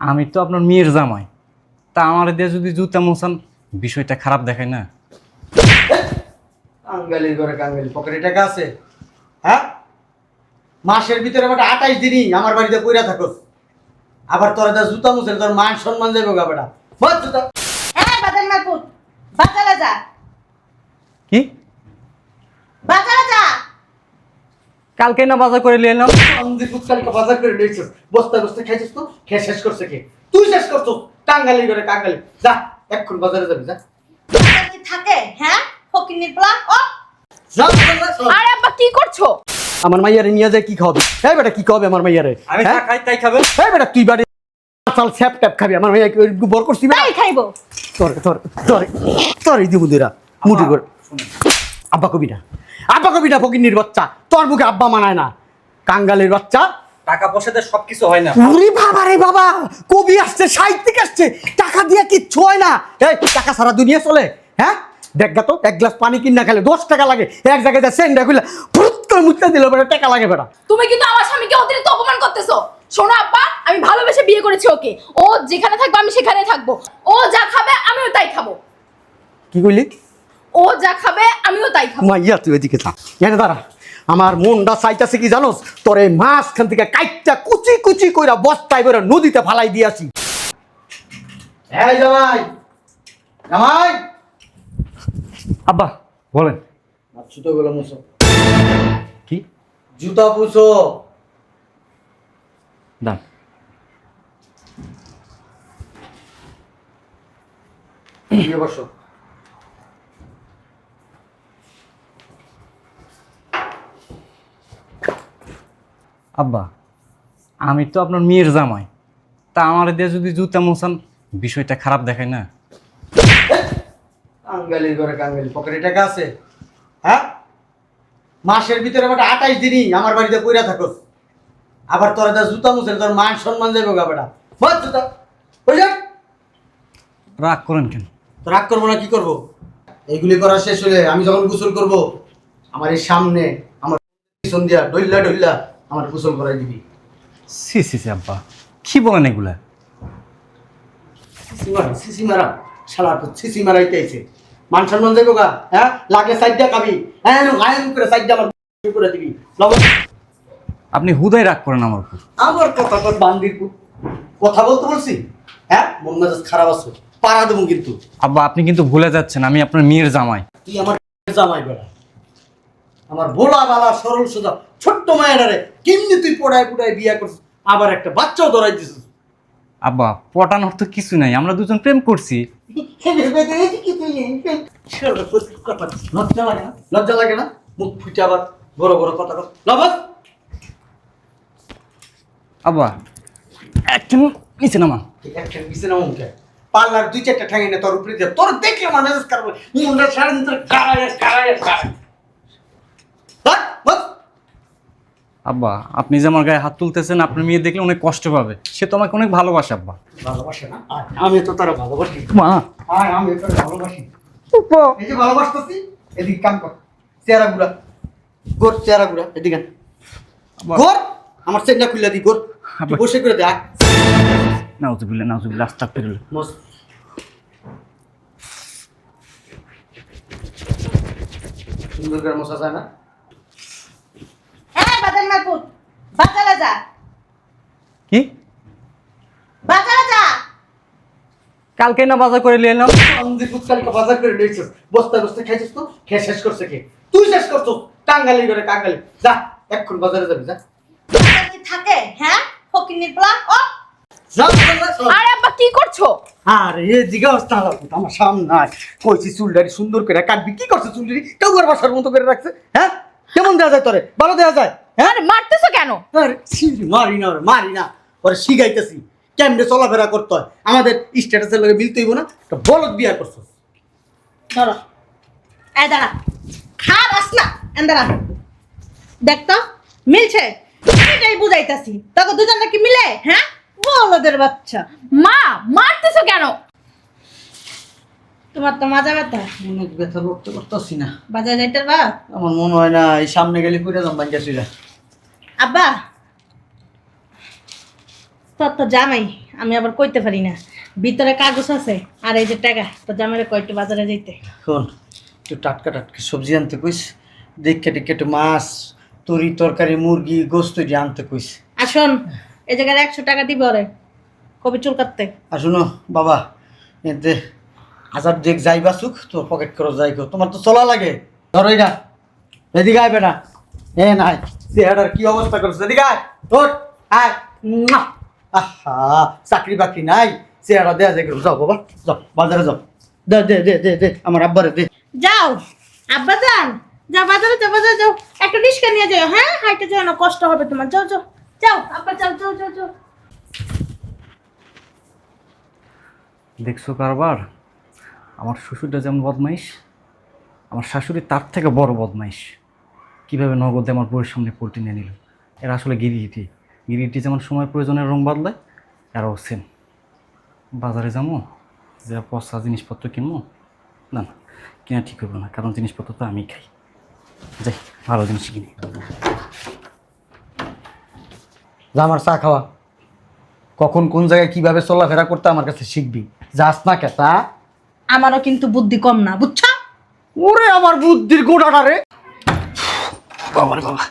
আমি তো আপনার মেয়ের জামাই। তা আমার দিয়ে যদি জুতা মোছান বিষয়টা খারাপ দেখায় না। কাঙ্গালির ঘরে কাঙ্গালি। পকেটে টাকা আছে? হ্যাঁ? মাসের ভিতরে বেটা আঠাইশ দিনই আমার বাড়িতে পইরা থাকোস আবার তোরা যা জুতা মুছে তোর মান সম্মান যাবে গা বেটা। বল জুতা। হ্যাঁ বাজার মারপুর বাজারে যা কি বাজারে যা কালকে না বাজার করে নিয়ে এলাম। আমি কালকে বাজার করে নিয়েছিস বস্তা বস্তা খাইছিস তো? খেয়ে শেষ করছে কে? তুই শেষ করছ কাঙ্গালির ঘরে কাঙ্গালি যা এক্ষুন বাজারে যাবি যা। কি থাকে? হ্যাঁ? ফকিনির প্লা ও। আরে আব্বা কি করছ? আমার মাইয়ারে নিয়ে যায় কি খাওয়াবি? এই বেটা কি খাওয়াবে আমার মাইয়ারে? আমি যা হ্যাঁ? খাই তাই খাবেন এই বেটা তুই বাড়ি চাল স্যাপ ট্যাপ খাবি আমার মাইয়া বর তাই খাইবো। তোর তোর তোর তোর এই দিবুদিরা মুটি করে। আব্বা কবি না আব্বা কবি না বাচ্চা তোর মুখে আব্বা মানায় না। কাঙ্গালের বাচ্চা। টাকা পয়সাতে সব কিছু হয় না। উরি বাবা রে বাবা কবি আসছে সাহিত্যিক আসছে টাকা দিয়ে কিচ্ছু হয় না। এই টাকা সারা দুনিয়া চলে হ্যাঁ? দেখ গা তো এক গ্লাস পানি কিনা খেলে দশ টাকা লাগে। এক জায়গায় যা সেন্ডা খুলে ফুরুত করে মুখটা দিল বেটা টাকা লাগে বেটা। তুমি কিন্তু আমার স্বামীকে অতিরিক্ত অপমান করতেছো। শোনো আব্বা আমি ভালোবেসে বিয়ে করেছি ওকে। ও যেখানে থাকবে আমি সেখানে থাকব। ও যা খাবে আমিও তাই খাব। কি কইলি? ও যা খাবে আমিও তাই খাব। মাইয়া তুই এদিকে থাক এনে দাঁড়া। আমার মনটা চাইতাছে কি জানোস? তোর এই মাঝখান থেকে কাইটটা কুচি কুচি কইরা বস্তায় করে নদীতে ফালাই দিয়ে আসি। এই জামাই। জামাই। আব্বা বলেন। জুতো গুলো মুছো কি? জুতা পুছো। দাম দিয়ে বসো আব্বা আমি তো আপনার মেয়ের জামাই। তা আমার দিয়ে যদি জুতা মোছান বিষয়টা খারাপ দেখায় না? কাঙ্গালির ঘরে কাঙ্গালি। পকেটে টাকা আছে? হ্যাঁ? মাসের ভিতরে বেটা আঠাইশ দিনই আমার বাড়িতে পইরা থাকোস আবার তোরা যা জুতা মুছে তোর মান সম্মান যাবে গা বেটা। বল জুতা। ওই যা। রাগ করেন কেন? তো রাগ করব না কি করব? এইগুলি করা শেষ হলে আমি যখন গোসল করব আমার এই সামনে আমার পিছন দিয়া ডইল্লা ডইল্লা আমার গোসল করাই দিবি। সি সি সি আব্বা। কি বলেন এগুলা? সিসি মারা সিসি মারা। শালা তো সিসি মারাইতে আইছে। মান সম্মান যাবে গা হ্যাঁ? লাগে খাবি। হ্যাঁ গায়ন করে আমার করে দিবি। লবণ। আপনি হুদাই রাগ করেন আমার উপর। আমার কথা কর বান্দির। কথা বলতে বলছি? হ্যাঁ? মন মেজাজ খারাপ আছে। পাড়া দেবো কিন্তু। আব্বা আপনি কিন্তু ভুলে যাচ্ছেন আমি আপনার মেয়ের জামাই। তুই আমার জামাই বেড়া। আমার বোলা বালা সরল সোজা ছোট্ট মায়েরারে কেমনি তুই পড়ায় পড়ায় বিয়া করছিস? আবার একটা বাচ্চাও ধরাই দিছিস। আব্বা পটানোর তো কিছু নাই আমরা দুজন প্রেম করছি। লজ্জা লাগে না? লজ্জা লাগে না? মুখ ফুটে আবার বড় বড় কথা কর লবণ! আব্বা একটু নিচে নামান একটা বিছানা মুখে পার্লার দুই চারটা ঠ্যাঙে না তোর উপরে তোর দেখলে মেজাজ খারাপ হয়। মুন্ডা সারা দিন তোর কারায় কারায় কারায়। আব্বা আপনি যে আমার গায়ে হাত তুলতেছেন আপনার মেয়ে দেখলে অনেক কষ্ট পাবে। সে তো আমাকে অনেক ভালোবাসে আব্বা। ভালোবাসে না? আমি তো তোরা ভালোবাসি। মা। আমি তোরা ভালোবাসি। এই যে ভালোবাসতেছি এদিকে কাম কর। চেহারা গুড়া গোর চেহারা গুড়া এদিকে। গোর! আমার খুলে দি গোর। বসে করে দে আয়। নাউজুবিল্লাহ নাউজুবিল্লাহ আস্তাগফিরুল্লাহ মস। সুন্দর করে যায় না? হ্যাঁ বাজার মারপুর বাজারে যা। কি? বাজারে যা। কালকে না বাজার করে নিয়ে এলাম। আমি কালকে বাজার করে নিয়েছিস বস্তা বস্তা খাইছিস তো? খেয়ে শেষ করছে কে? তুই শেষ করছ কাঙ্গালি করে কাঙ্গালি যা এক্ষুন বাজারে যাবি যা। কি থাকে? হ্যাঁ? ফকিনির প্লা ও। আরে আব্বা কি করছ? আরে এ জিগা অবস্থা আমার সামনে। কইছি চুলদারি সুন্দর করে কাটবি। কি করছে চুলদারি? কেউ আর বাসার মতো করে রাখছে হ্যাঁ? কেমন দেয়া যায় তোরে? ভালো দেয়া যায় হ্যাঁ? আরে মারতেছো কেন? আরে ছি, মারি না ওরে মারি না। ওরে শিখাইতেছি কেমনে চলাফেরা করতে হয়। আমাদের স্ট্যাটাসের লগে মিলতে হইব না একটা বলদ বিয়া করছ। ধরো। এই দাঁড়া খার আস না এন দাঁড়া। দেখ তো মিলছে? এটাই বুঝাইতাছি। তোকে দুজন নাকি মিলে হ্যাঁ? বলদের বাচ্চা। মা মারতেছো কেন? তোমার তো মাজা ব্যথা? অনেক ব্যথা করতে করতেছি না। বাজারে যাইতে বা আমার মনে হয় না এই সামনে গেলে পুরে যাম বাঞ্জা সুইরা আব্বা! তোর তো জামাই আমি আবার কইতে পারি না। ভিতরে কাগজ আছে আর এই যে টাকা তো জামাইরে কয়টা বাজারে যাইতে। শোন একটু টাটকা টাটকা সবজি আনতে কইস দেখে টেকে একটু মাছ তরি তরকারি মুরগি গোস্ত দিয়ে আনতে কইস। আর শোন এই জায়গায় একশো টাকা দিবে ওরে কবি চুল কাটতে। আর শুনো বাবা এতে হাজার দেখ যাই বাসুক তোর পকেট করে যাই গো তোমার তো চলা লাগে। ধরোই না এদিকে আয় বেটা। এ নাই চেহারার কি অবস্থা করছে এদিকে আয়। তোর আয়। মুয়া। আহা চাকরি বাকরি নাই। চেহারা দেয়া যায় যাও বাবা যাও বাজারে যাও। দে দে দে দে দে আমার আব্বারে দে। যাও। আব্বা যান। যাও বাজারে যাও বাজারে যাও। একটা রিক্সা নিয়ে যাও হ্যাঁ? হাইটে যাও না কষ্ট হবে তোমার। যাও যাও। যাও আব্বা যাও যাও যাও যাও। দেখছ কারবার? আমার শ্বশুরটা যেমন বদমাইশ, আমার শাশুড়ি তার থেকে বড় বদমাইশ। কীভাবে নগদে আমার বউয়ের সামনে পোলট্রি নিয়ে নিল? এরা আসলে গিরিগিটি গিরিগিটি যেমন সময় প্রয়োজনের রং বদলায়, এরাও সেম বাজারে যাব, যে পচা জিনিসপত্র কিনবো, না না কিনা ঠিক হবে না, কারণ জিনিসপত্র তো আমি খাই। যাই, ভালো জিনিস কিনি। যা আমার চা খাওয়া। কখন কোন জায়গায় কীভাবে চলাফেরা করতে আমার কাছে শিখবি? যাস না কেতা আমারও কিন্তু বুদ্ধি কম না বুঝছ? ওরে আমার বুদ্ধির গোড়াটা রে। বাবারে বাবা।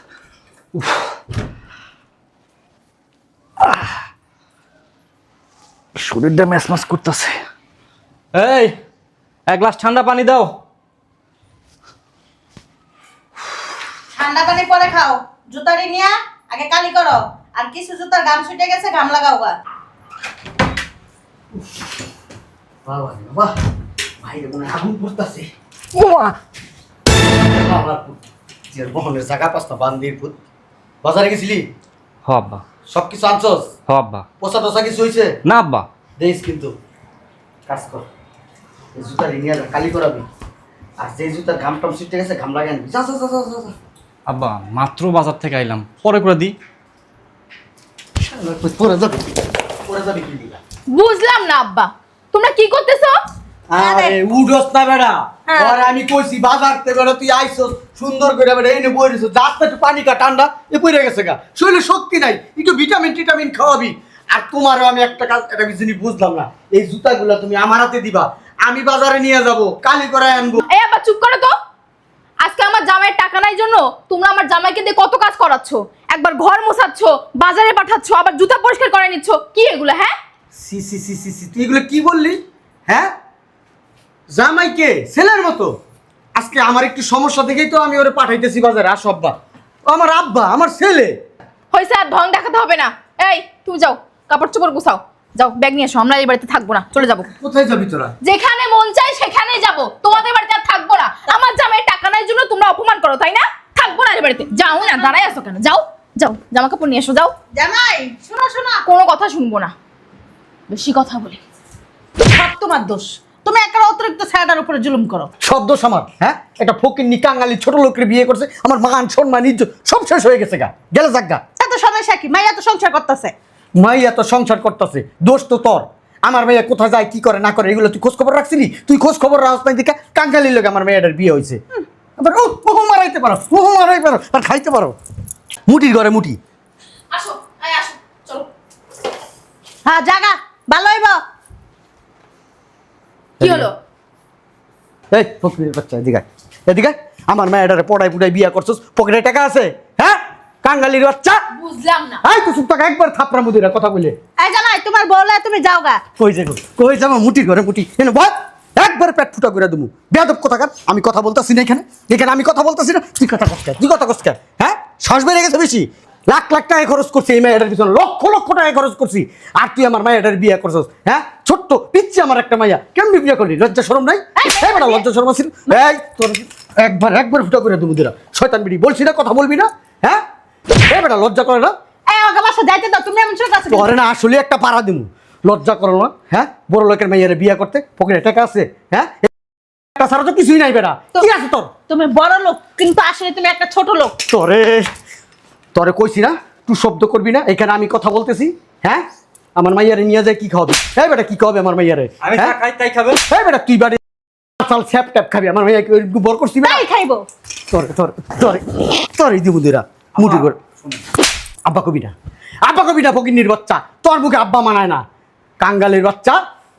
শরীরটা ম্যাচ করতেছে। এই এক গ্লাস ঠান্ডা পানি দাও। ঠান্ডা পানি পরে খাও। জুতারি নিয়া আগে কালি করো। আর কিছু জুতার গাম ছুটে গেছে গাম লাগাও গা। বাবা বাবা। ভাইরে মনে আগুন পড়তাছে বাবার পুত যে বহনের জায়গা পাস্তা বান্দির পুত বাজারে গেছিলি? হ আব্বা। সব কিছু আনছস? হ আব্বা। পোষা টোসা কিছু হয়েছে? না আব্বা। দেখিস কিন্তু। কাজ কর। এই জুতা নিয়ে যা কালি করাবি। আর যে জুতার ঘাম টাম ছুটে গেছে ঘাম লাগে আনবি যা যা যা যা যা, যা। আব্বা মাত্র বাজার থেকে আইলাম। পরে করে দিই তুই পরে যাবি। পরে যাবি কি দিবা? বুঝলাম না আব্বা। তোমরা কি করতেছো? আরে উডস না বেড়া। হ্যাঁ। আরে আমি কইছি বাজার থেকে বেড়া তুই আইছস সুন্দর করে বেড়া এনে বই রেছো যাস একটু পানি কা ঠান্ডা। এ পড়ে গেছে গা। শরীরে শক্তি নাই। একটু ভিটামিন টিটামিন খাওয়াবি। আর তোমারও আমি একটা কাজ একটা জিনিস বুঝলাম না। এই জুতাগুলো তুমি আমার হাতে দিবা। আমি বাজারে নিয়ে যাব। কালি করে আনব। এই আব্বা চুপ করো তো। আজকে আমার জামাইয়ের টাকা নাই জন্য তোমরা আমার জামাইকে দিয়ে কত কাজ করাচ্ছ? একবার ঘর মোছাচ্ছ বাজারে পাঠাচ্ছ আবার জুতা পরিষ্কার করে নিচ্ছ। কি এগুলো হ্যাঁ? সি সি সি সি তুই এগুলো কি বললি? হ্যাঁ? জামাই কে ছেলের মতো। আজকে আমার একটু সমস্যা দেখেই তো আমি ওরে পাঠাইতেছি বাজারে আস আব্বা। ও আমার আব্বা আমার ছেলে। হয়েছে আর ঢং দেখাতে হবে না। এই তুমি যাও কাপড় চোপড় গুছাও। যাও ব্যাগ নিয়ে এসো আমরা এই বাড়িতে থাকব না চলে যাব। কোথায় যাবি তোরা? যেখানে মন চায় সেখানেই যাব। তোমাদের বাড়িতে আর থাকব না। আমার জামাই টাকা নাই জন্য তোমরা অপমান করো তাই না? থাকব না এই বাড়িতে। যাও না দাঁড়াই আসো কেন? যাও যাও জামা কাপড় নিয়ে এসো যাও। জামাই শোনো শোনো। কোনো কথা শুনব না। বেশি কথা বলি। সব তোমার দোষ। তুমি একটা অতিরিক্ত ছায়াটার উপরে জুলুম করো। শব্দ সামার হ্যাঁ? একটা ফকির কাঙালি ছোট লোকের বিয়ে করছে আমার মান সম্মান ইজ্জত সব শেষ হয়ে গেছে গা। গেলে যাক গা। এত সমস্যা কি? মাইয়া তো সংসার করতেছে। মাই এত সংসার করতেছে দোষ তো তোর। আমার মেয়ে কোথায় যায় কি করে না করে এগুলো তুই খোঁজ খবর রাখছিলি? তুই খোঁজ খবর রাখছ না দিকে কাঙ্গালির লোক আমার মেয়েটার বিয়ে হয়েছে। আবার ও ও মারাইতে পারো ও মারাইতে পারো আর খাইতে পারো। মুটির ঘরে মুটি। আসো আয় আসো চলো। হ্যাঁ জাগা ভালো হইব। কি হলো? এই ফকিরের বাচ্চা এদিকে আয়। এদিকে আমার মেয়েটারে পড়াই পুড়াই বিয়ে করছস পকেটে টাকা আছে হ্যাঁ? কাঙ্গালির বাচ্চা? বুঝলাম না। আই তো চুপ থাক একবার থাপড়া মুদিরা কথা বলে এই জামাই তোমার তুমি যাও গা কই যাব? কই যাব? মুটি ঘরে মুটি। এনে বল একবার পেট ফুটা করে দেবো বেয়াদব কোথাকার আমি কথা বলতেছি না এখানে। এখানে আমি কথা বলতেছি না। তুই কথা কষ্ট তুই কথা কষ্ট হ্যাঁ? শ্বাস বেড়ে গেছে বেশি। লাখ লাখ টাকা খরচ করছি এই মেয়েটার পিছনে লক্ষ লক্ষ টাকা খরচ করছি। আর তুই আমার মায়ের বিয়ে করছিস হ্যাঁ? ছোট্ট পিচ্ছি আমার একটা মাইয়া। কেমনি বিয়ে করলি? লজ্জা শরম নাই? বেটা লজ্জা শরম আছিল এই তোর একবার একবার ফুটা করে দেবো দিরা শয়তান বিড়ি বলছি না কথা বলবি না হ্যাঁ? এই বেটা লজ্জা করে না? যাইতে দাও তুমি এমন না আসলে একটা পাড়া দিমু। লজ্জা করো না হ্যাঁ? বড় লোকের মেয়ের বিয়ে করতে পকেটে টাকা আছে হ্যাঁ? এটা ছাড়া তো কিছুই নাই বেটা। তো- কি আছে তোর? তুমি বড় লোক কিন্তু আসলে তুমি একটা ছোট লোক। তোরে তোরে কইছি না তুই শব্দ করবি না এখানে আমি কথা বলতেছি হ্যাঁ? আমার মাইয়ারে নিয়ে যায় কি খাওয়াবি? এই বেটা কি খাওয়াবে আমার মাইয়ারে? হ্যাঁ? খাই তাই খাবে? এই বেটা তুই বাড়ি চাল স্যাপ ট্যাপ খাবি আমার মাইয়া কি বর করছি না তাই খাইবো। তোরে তোরে তোরে তোরে দিবু দিরা মুটি করে আব্বা কবি না। আব্বা কবি না ফকিন্নির বাচ্চা। তোর মুখে আব্বা মানায় না। কাঙ্গালের বাচ্চা।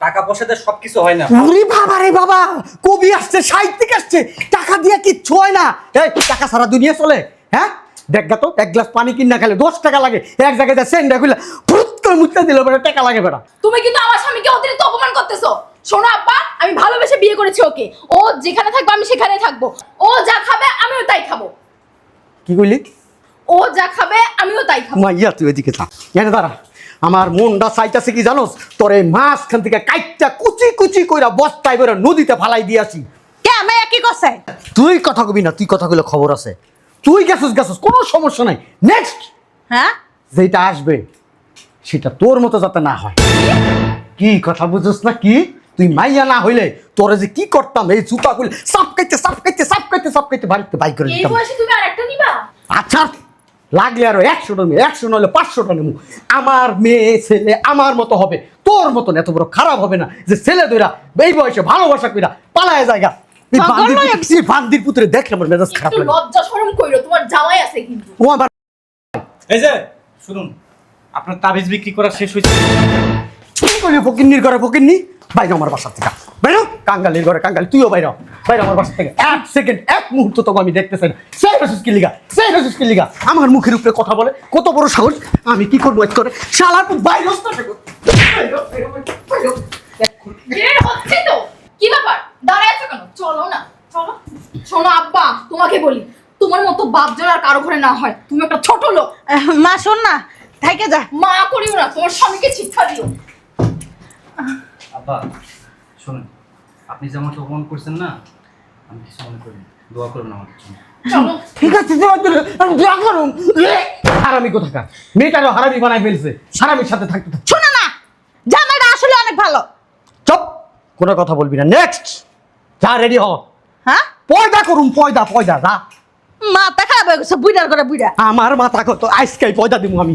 টাকা পয়সাতে সবকিছু হয় না। ওরে বাবা রে বাবা কবি আসছে সাহিত্যিক আসছে টাকা দিয়ে কিচ্ছু হয় না। এই টাকা সারা দুনিয়া চলে হ্যাঁ? দেখ তো এক গ্লাস পানি কিনা খেলে দশ টাকা লাগে। এক জায়গায় যা সেন্ডা খুলে ফুট করে মুচতে দিলে বেটা টাকা লাগে বেটা। তুমি কিন্তু আমার স্বামীকে অতিরিক্ত অপমান করতেছো। শোনো আব্বা আমি ভালোবেসে বিয়ে করেছি ওকে। ও যেখানে থাকবে আমি সেখানেই থাকব। ও যা খাবে আমিও তাই খাব। কি কইলি? ও যা খাবে আমিও তাই খাব। মাইয়া তুই এদিকে থাক। এনে দাঁড়া আমার মনটা চাইতাছে কি জানোস? তোর এই মাঝখান থেকে কাইটটা কুচি কুচি কইরা বস্তায় করে নদীতে ফালাই দিয়ে আসি। কে আমি কি করছে তুই কথা কবি না তুই কথা কইলে খবর আছে। তুই গেছিস গেছিস কোনো সমস্যা নাই। নেক্সট হ্যাঁ? যেটা আসবে সেটা তোর মতো যাতে না হয়। কি কথা বুঝছিস না কি? তুই মাইয়া না হইলে তোরে যে কি করতাম এই জুতা খুলে সাপ কাইতে সাপ কাইতে সাপ কাইতে সাপ কাইতে বাড়িতে বাই করে এই দিতাম। বয়সে তুমি আর একটা নিবা? আচ্ছা লাগলে আরও একশোটা মেয়ে একশো নইলে পাঁচশোটা নেব। আমার মেয়ে ছেলে আমার মতো হবে। তোর মতন এত বড় খারাপ হবে না যে ছেলে দুইরা এই বয়সে ভালোবাসা কইরা পালায় জায়গা এই বান্দির পুত্র- এই বান্দির পুত্রে দেখলে আমার মেজাজ খারাপ লাগে। লজ্জা শরম কইরো তোমার জামাই আছে কিন্তু। ও আমার এই যে শুনুন আপনার তাবিজ বিক্রি করা শেষ হয়েছে। কি করলি ফকিন্নির ঘরে? ফকিন্নি বাইরে আমার বাসা থেকে। বাইরে? কাঙ্গালির ঘরে কাঙ্গালি তুইও বাইরে। বাইরে আমার বাসা থেকে। এক সেকেন্ড এক মুহূর্ত তোকে আমি দেখতেছি না। সেই রসুস কি লিগা? সেই রসুস কি লিগা? আমার মুখের উপরে কথা বলে কত বড় সাহস। আমি কি করব এক করে শালার বাইরে হস না দেখো। বাইরে হ, বাইরে হ, বাইরে হ। বের হচ্ছে তো কি ব্যাপার দাঁড়ায় আছো কেন চলো না চলো শোনো আব্বা তোমাকে বলি তোমার মতো বাপ যেন আর কারও ঘরে না হয় তুমি একটা ছোট লোক। মা শোন না থাইকে যা। মা করিও না তোমার স্বামীকে শিক্ষা দিও। আব্বা শুনুন আপনি যে আমাকে অপমান করছেন না আমি কিছু মনে করি দোয়া করুন আমার জন্য ঠিক আছে তোমার জন্য আমি যা করুম হারামি কোথাকার? মেয়েটারও হারামি বানাই ফেলছে হারামির সাথে থাকতে থাকতে শোনো না জামাইটা আসলে অনেক ভালো। চপ কোনো কথা বলবি না। নেক্সট যা রেডি হ। হ্যাঁ? পয়দা করুন পয়দা পয়দা যা। মাথা খারাপ হয়ে গেছে বুইড়ার করে বুইড়া। আমার মাথা কত আইসকাই পয়দা দিব আমি।